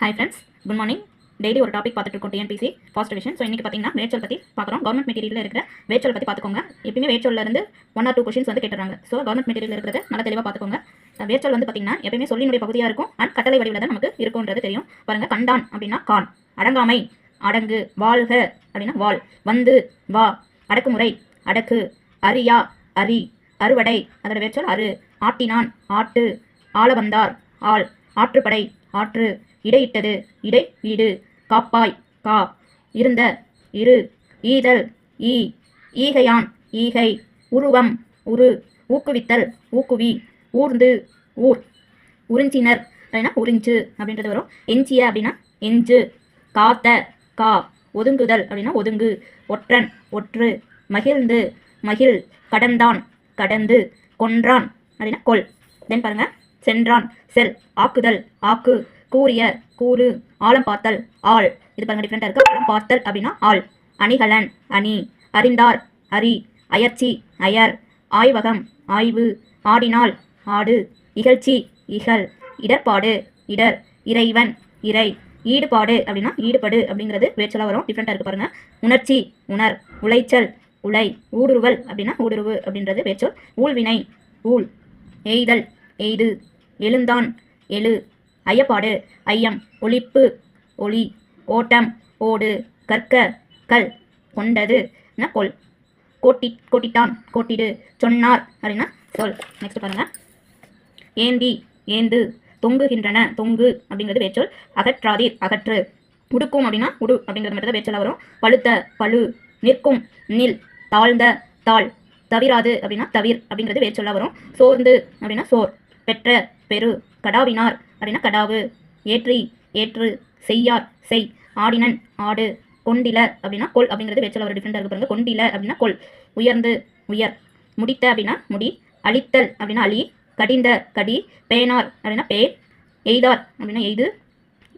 Hi friends good morning daily ஒரு topic பார்த்துட்டு இருக்கோம் டிஎன்பிசி ஃபர்ஸ்ட் விஷயம் ஸோ இன்றைக்கி பார்த்தீங்கன்னா வேச்சல் பற்றி பார்க்குறோம். கவர்மெண்ட் மெட்டீரியலில் இருக்கிற வேச்சல் பற்றி பார்த்துக்கோங்க. எப்பயுமே வேச்சல்லேருந்து ஒன் ஆர் டூ கொஷின்ஸ் வந்து கேட்டுறாங்க ஸோ கவர்மெண்ட் மெட்டீரியல் இருக்கிறத நல்லா தெளிவாக பார்த்துக்கோங்க. வேச்சல் வந்து பார்த்தீங்கன்னா எப்பயுமே சொல்லினுடைய பகுதியாக இருக்கும். அண்ட் கட்டளை வடிவில் தான் நமக்கு இருக்கும்ன்றது தெரியும். பாருங்கள் கண்டான் அப்படின்னா கான். அடங்காமை அடங்கு வாழ்க அப்படின்னா வாழ். வந்து வா. அடக்குமுறை அடக்கு அரியா அரி அறுவடை அதோட வேச்சல் அரு ஆட்டினான் ஆட்டு. ஆள வந்தார் ஆள். ஆற்றுப்படை ஆற்று. இடையிட்டது. இடை ஈடு காப்பாய் கா. இருந்த இரு ஈதல் ஈ. ஈகையான் ஈகை. உருவம் உரு. ஊக்குவித்தல் ஊக்குவி. ஊர்ந்து ஊர். உறிஞ்சினர். அப்படின்னா உறிஞ்சு அப்படின்றது வரும். எஞ்சிய அப்படின்னா எஞ்சு. காத்த கா. ஒதுங்குதல் அப்படின்னா ஒதுங்கு. ஒற்றன் ஒற்று. மகிழ்ந்து மகிழ். கடந்தான் கடந்து. கொன்றான் அப்படின்னா கொல். தென் பாருங்க. சென்றான். செல். ஆக்குதல் ஆக்கு. கூறிய கூறு ஆழம் பார்த்தல் ஆள். இது பாருங்க டிஃப்ரெண்டாக இருக்கு. ஆழம் பார்த்தல் அப்படின்னா ஆள். அணிகலன் அணி. அறிந்தார் அரி. அயர்ச்சி அயர். ஆய்வகம் ஆய்வு. ஆடினால் ஆடு. இகழ்ச்சி இகழ். இடர்பாடு இடர். இறைவன் இறை. ஈடுபாடு அப்படின்னா ஈடுபடு அப்படிங்கிறது வேச்சலாக வரும். டிஃப்ரெண்ட்டாக இருக்குது பாருங்கள் உணர்ச்சி உணர். உளைச்சல் உலை ஊடுருவல் அப்படின்னா ஊடுருவு அப்படின்றது வேச்சல் ஊழ்வினை ஊழ். எய்தல் எய்து. எழுந்தான் எழு. ஐயப்பாடு. ஐயம் ஒளிப்பு ஒளி ஓட்டம் ஓடு கற்க கல் கொண்டது கொல். கோட்டி கோட்டிட்டான் கோட்டிடு சொன்னார் அப்படின்னா சொல். நெக்ஸ்ட் பாருங்க. ஏந்தி ஏந்து தொங்குகின்றன தொங்கு அப்படிங்கிறது வேச்சொல் அகற்றாதீர் அகற்று. உடுக்கும் அப்படின்னா உடு அப்படிங்கிறது மட்டும் தான் வேச்சலாக வரும். பழுத்த பழு நிற்கும் நில் தாழ்ந்த தாள் தவிராது அப்படின்னா தவிர் அப்படிங்கிறது வேச்சொல்லாக வரும். சோர்ந்து அப்படின்னா சோர். பெற்ற பெரு கடாவினார். அப்படின்னா கடாவு. ஏற்றி ஏற்று செய்யார் செய். ஆடினன் ஆடு. கொண்டில அப்படின்னா கொல் அப்படிங்கிறது வேச்சல் அவர் டிஃப்ரெண்டாக இருக்கு பாருங்க. கொண்டில அப்படின்னா கொல். உயர்ந்து உயர். முடித்த அப்படின்னா முடி. அழித்தல் அப்படின்னா அழி. கடிந்த கடி. பேனார் அப்படின்னா பேர் எய்தார் அப்படின்னா எய்து.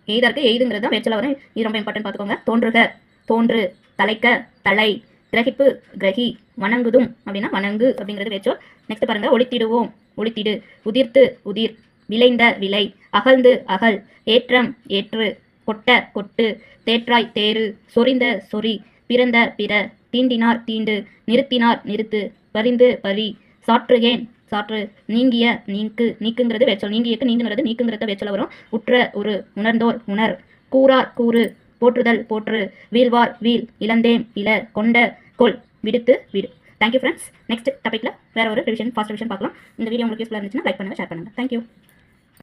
எய்தாருக்கு எய்துங்கிறது தான் வேச்சல வரும். இது ரொம்ப இம்பார்ட்டன்ட் பார்த்துக்கோங்க. தோன்றுக தோன்று தலைக்க தலை. கிரகிப்பு கிரகி. வணங்குதும் அப்படின்னா வணங்கு அப்படிங்கிறது வேச்சோல் நெக்ஸ்ட் பாருங்க. ஒளித்திடுவோம் ஒளித்திடு. உதிர்த்து உதிர். விளைந்த விலை அகழ்ந்து அகல் ஏற்றம் ஏற்று. கொட்ட கொட்டு. தேற்றாய் தேறு. சொறிந்த சொறி. பிறந்த பிற. தீண்டினார் தீண்டு. நிறுத்தினார் நிறுத்து. பரிந்து பரி. சாற்றுகேன் சாற்று. நீங்கிய நீக்கு நீக்குங்கிறது வேச்சல் நீங்கியக்கு நீங்குங்கிறது நீக்குங்கிறத வேச்சல வரும். உற்ற ஒரு உணர்ந்தோர் உணர். கூறார் கூறு. போற்றுதல் போற்று. வீழ்வார் வீழ். இளந்தேம் இள கொண்ட கொல் விடுத்து விடு. தேங்க்யூ ஃப்ரெண்ட்ஸ் நெக்ஸ்ட் டாப்பிக்கில் வேறு ஒரு ரிவிஷன் ஃபாஸ்ட் ரிவிஷன் பார்க்கலாம். இந்த வீடியோ உங்களுக்கு யூஸ்ஃபுல்லாக இருந்துச்சுன்னா லைக் பண்ணுங்கள் ஷேர் பண்ணுங்கள் தேங்க்யூ